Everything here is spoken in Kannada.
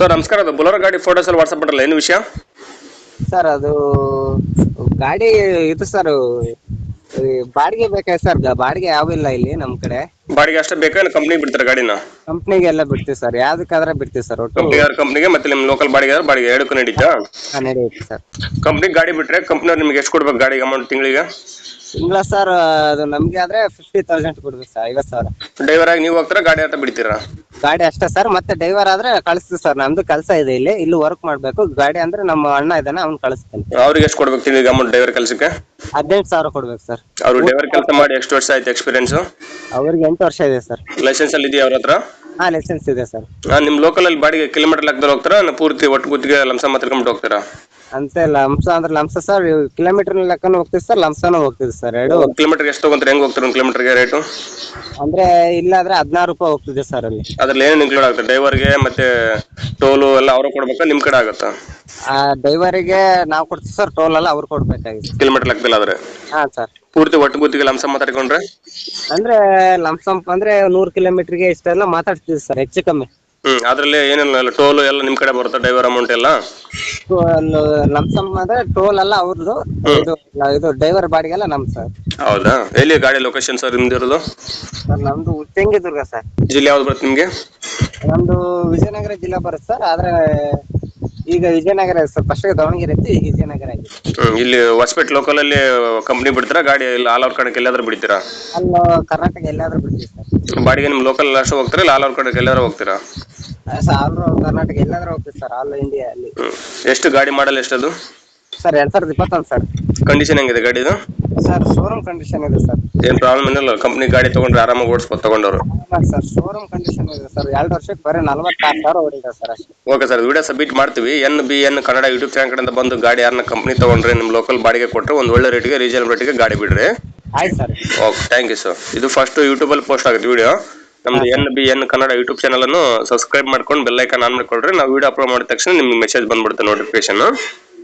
ಸರ್ ನಮಸ್ಕಾರ. ಅದು ಬುಲರ್ ಗಾಡಿ ಫೋಟೋಸ್ ಅಲ್ಲಿ ವಾಟ್ಸಪ್ ಮಾಡಲ್ಲ ಏನು ವಿಷಯ? ಸರ್ ಅದು ಗಾಡಿ ಇದು ಸರ್ ಬಾಡಿಗೆ ಬೇಕಾ ಸರ್ ಬಾಡಿಗೆ ಯಾವಿಲ್ಲ ಇಲ್ಲಿ ನಮ್ ಕಡೆ. ಬಾಡಿಗೆ ಅಷ್ಟೇ ಬೇಕಾ ಕಂಪ್ನಿ ಬಿಡ್ತಾರೆ ಗಾಡಿನ? ಕಂಪ್ನಿಗೆ ಎಲ್ಲ ಬಿಡ್ತೀವಿ ಸರ್ ಯಾವ್ದಕ್ಕಾದ್ರೆ ಬಿಡ್ತೀವಿ ಸರ್ ಒಟ್ಟು. ಕಂಪ್ನಿ ಕಂಪ್ನಿಗೆ ಮತ್ತೆ ನಿಮ್ಮ ಲೋಕಲ್ ಬಾಡಿಗೆ ಬಾಡಿಗೆ ಎರಡಕ್ಕೂ ನಡೀತಾ ಹಾ, ನಡೆಯುತ್ತೆ ಸರ್ ಕಂಪ್ನಿಗೆ ಗಾಡಿ ಬಿಟ್ರೆ ಕಂಪ್ನಿಯವ್ರು ನಿಮ್ಗೆ ಎಷ್ಟು ಕೊಡ್ಬೇಕು ಗಾಡಿಗೆ ಅಮೌಂಟ್ ತಿಂಗಳಿಗೆ? ತಿಂಗಳ ಸರ್ ಅದು ನಮ್ಗೆ ಆದ್ರೆ ಫಿಫ್ಟಿ ತೌಸಂಡ್ ಕೊಡ್ಬೇಕು ಸರ್ ಐವತ್ತು ಸಾವಿರ. ಡ್ರೈವರ್ ಆಗಿ ನೀವು ಹೋಗ್ತಾರ ಗಾಡಿ ಅಂತ ಬಿಡ್ತೀರಾ? ಗಾಡಿ ಅಷ್ಟೇ ಸರ್ ಮತ್ತೆ ಡ್ರೈವರ್ ಆದ್ರೆ ಕಳಿಸ್ತೀವಿ ಸರ್. ನಮ್ದು ಕೆಲಸ ಇದೆ ಇಲ್ಲಿ ಇಲ್ಲಿ ವರ್ಕ್ ಮಾಡ್ಬೇಕು. ಗಾಡಿ ಅಂದ್ರೆ ನಮ್ಮ ಅಣ್ಣ ಇದ್ದಾನೆ ಅವ್ನ್ ಕಳಿಸ್ತಾನೆ. ಅವ್ರಿಗೆ ಎಷ್ಟು ಕೊಡ್ಬೇಕು ತಿಂಗಳಿಗೆ ಅಮೌಂಟ್ ಡ್ರೈವರ್ ಕೆಲಸಕ್ಕೆ? ಹದಿನೆಂಟು ಸಾವಿರ ಕೊಡ್ಬೇಕು ಸರ್. ಅವ್ರು ಡ್ರೈವರ್ ಕೆಲಸ ಮಾಡಿ ಎಷ್ಟು ವರ್ಷ ಆಯ್ತು ಎಕ್ಸ್ಪೀರಿಯನ್ಸ್ ಅವ್ರಿಗೆ ಎಂಟು ವರ್ಷ ಇದೆ ಸರ್. ಲೈಸೆನ್ಸ್ ಅಲ್ಲಿ ಇದೆಯಾ ಅವ್ರ ಹತ್ರ? ಹಾ ಲೈಸೆನ್ಸ್ ಇದೆ ಸರ್. ಆ, ನಿಮ್ ಲೋಕಲ್ ಅಲ್ಲಿ ಬಾಡಿಗೆ ಕಿಲೋಮೀಟರ್ ಲೆಕ್ಕದಲ್ಲಿ ಹೋಗ್ತಾರಾ? ಇಲ್ಲ ಪೂರ್ತಿ ಒಟ್ಟು ಗುತ್ತಿಗೆ ಲಂಸ ಮಾತ್ರ ಹೋಗ್ತಾರಾ? ಅಂತ ಲಂಸ ಅಂದ್ರೆ ಲಂಸ ಸರ್ ಕಿಲೋಮೀಟರ್ ಲೆಕ್ಕನೂ ಹೋಗ್ತೀವಿ ಸರ್ ಲಂಸನೂ ಹೋಗ್ತೀವಿ ಸರ್ ಎರಡು ಕಿಲೋಮೀಟರ್ ಎಷ್ಟು ತಗೊಂತಾರೆ ಹೆಂಗ್ ಹೋಗ್ತಾರೆ ಒಂದು ಕಿಲೋಮೀಟರ್ಗೆ ರೇಟು ಅಂದ್ರೆ ಇಲ್ಲಾದ್ರೆ ಹದಿನಾರು ರೂಪಾಯಿ ಹೋಗ್ತಿದೆ ಸರ್ ಅಲ್ಲಿ. ಅದ್ರಲ್ಲಿ ಏನೇನು ಇನ್ಕ್ಲೂಡ್ ಆಗುತ್ತೆ? ಡ್ರೈವರ್ಗೆ ಮತ್ತೆ ಟೋಲು ಎಲ್ಲ ಅವ್ರು ಕೊಡ್ಬೇಕಾ ನಿಮ್ ಕಡೆ ಆಗುತ್ತಾ? ಆ ಡ್ರೈವರಿಗೆ ನಾವು ಕೊಡ್ತೀವಿ ಸರ್ ಟೋಲ್ ಎಲ್ಲ ಅವ್ರು ಕೊಡ್ಬೇಕಾಗಿದೆ ಕಿಲೋಮೀಟರ್ ಲೆಕ್ಕದಲ್ಲಿ ಆದ್ರೆ? ಹಾ ಸರ್. ಪೂರ್ತಿ ಒಟ್ಟು ಗುತ್ತಿಗೆ ಲಂಸ ಮಾತಾಡ್ಕೊಂಡ್ರೆ? ಅಂದ್ರೆ ಲಂಸಂ ಅಂದ್ರೆ ನೂರು ಕಿಲೋಮೀಟರ್ಗೆ ಇಷ್ಟೆಲ್ಲ ಮಾತಾಡ್ತೀವಿ ಸರ್ ಹೆಚ್ಚು ಕಮ್ಮಿ. ಹ್ಮ್ ಅದ್ರಲ್ಲಿ ಏನಿಲ್ಲ ಟೋಲ್ ಎಲ್ಲ ನಿಮ್ ಕಡೆ ಬರುತ್ತಾ ಡ್ರೈವರ್ ಅಮೌಂಟ್ ಎಲ್ಲ? ಲಂಸಮ್ ಅಂದ್ರೆ ಟೋಲ್ ಎಲ್ಲ ಅವ್ರದ್ದು. ಇದು ಇದು ಡ್ರೈವರ್ ಬಾಡಿಗೆಲ್ಲ ನಮ್ ಸರ್ ಹೌದಾ? ಎಲ್ಲಿ ಗಾಡಿ ಲೊಕೇಶನ್ ಸರ್ ನಿಮ್ದು ಇರೋದು? ಸರ್ ನಮ್ದು ಉಚ್ಚಂಗಿದುರ್ಗ ಸರ್ ಜಿಲ್ಲೆ ಯಾವ್ದು ಬರುತ್ತೆ ನಿಮ್ಗೆ? ನಮ್ದು ವಿಜಯನಗರ ಜಿಲ್ಲೆ ಬರುತ್ತೆ ಸರ್ ಆದ್ರೆ ಈಗ ವಿಜಯನಗರ ಸರ್ ಫಸ್ಟ್ ದಾವಣಗೆರೆ ಇತ್ತು ಈಗ ವಿಜಯನಗರ ಆಗಿದೆ. ಹ್ಮ್ ಇಲ್ಲಿ ಹೊಸಪೇಟೆ ಲೋಕಲ್ ಅಲ್ಲಿ ಕಂಪನಿ ಬಿಡ್ತೀರಾ? ಗಾಡಿ ಇಲ್ಲ ಆಲ್ ಓವರ್ ಕಡೆಗೆ ಎಲ್ಲಾದ್ರೂ ಬಿಡ್ತೀರಾ? ಅಲ್ಲ ಕರ್ನಾಟಕ ಎಲ್ಲಾದ್ರೂ ಬಿಡ್ತೀವಿ ಸರ್ ಬಾಡಿಗೆ ನಿಮ್ ಲೋಕಲ್ ಅಷ್ಟೇ ಹೋಗ್ತೀರಾ ಇಲ್ಲ ಆಲ್ ಓವರ್ ಕಡೆಗೆ ಎಲ್ಲಾದ್ರೂ ಹೋಗ್ತೀರಾ? ಆಲ್ ಕರ್ನಾಟಕ ಎಲ್ಲಾದ್ರೂ ಹೋಗ್ತೀವಿ ಸರ್ ಆಲ್ ಇಂಡಿಯಾ ಅಲ್ಲಿ. ಹ್ಮ್. ಎಷ್ಟು ಗಾಡಿ ಮಾಡಲ್ ಎಷ್ಟದು ಸರ್ ಎರಡ್ ಸಾವಿರದ ಇಪ್ಪತ್ತೊಂದು ಸರ್. ಕಂಡೀಷನ್ ಹೆಂಗಿದೆ ಗಾಡಿದು? ಸರ್ ಶೋರೂಮ್ ಕಂಡೀಷನ್ ಇದೆ ಸರ್. ಏನ್ ಪ್ರಾಬ್ಲಮ್ ಏನಿಲ್ಲ ಕಂಪ್ನಿ ಗಾಡಿ ತಗೊಂಡ್ರೆ ಆರಾಮಾಗಿ ಓಡಿಸ್ಬೋದು ತಗೊಂಡವ್ರು. ಸರ್ ಶೋರೂಮ್ ಕಂಡೀಷನ್ ಇದೆ ಸರ್. ಎರಡು ವರ್ಷಕ್ಕೆ ಬರೀ ನಲವತ್ತಾರು ಸಾವಿರ ಹೊಡಿದೆ ಸರ್ ಅಷ್ಟೇ. ಓಕೆ ಸರ್ ವಿಡಿಯೋ ಸಬ್ಮಿಟ್ ಮಾಡ್ತೀವಿ. N B N Kannada YouTube channel ಕಡೆಯಿಂದ ಬಂದು ಗಾಡಿ ಯಾರನ್ನ ಕಂಪ್ನಿ ತಗೊಂಡ್ರೆ ನಿಮ್ಮ ಲೋಕಲ್ ಬಾಡಿಗೆ ಕೊಟ್ಟರೆ ಒಂದು ಒಳ್ಳೆ ರೇಟಿಗೆ ರೀಸನಬಲ್ ರೇಟಿಗೆ ಗಾಡಿ ಬಿಡ್ರಿ. ಆಯ್ತು sir. Okay thank you sir ಇದು ಫಸ್ಟ್ ಯೂಟ್ಯೂಬಲ್ಲಿ ಪೋಸ್ಟ್ ಆಗುತ್ತೆ ವಿಡಿಯೋ ನಮ್ದು N B N Kannada YouTube channel ಅನ್ನು ಸಬ್ಸ್ಕ್ರೈಬ್ ಮಾಡ್ಕೊಂಡು ಬೆಲ್ ಐಕಾನ್ ಆನ್ ಮಾಡ್ಕೊಳ್ರಿ. ನಾವು ವಿಡಿಯೋ ಅಪ್ಲೋಡ್ ಮಾಡಿದ ತಕ್ಷಣ ನಿಮ್ಗೆ ಮೆಸೇಜ್ ಬಂದ್ಬಿಡುತ್ತೆ ನೋಟಿಫಿಕೇಶನ್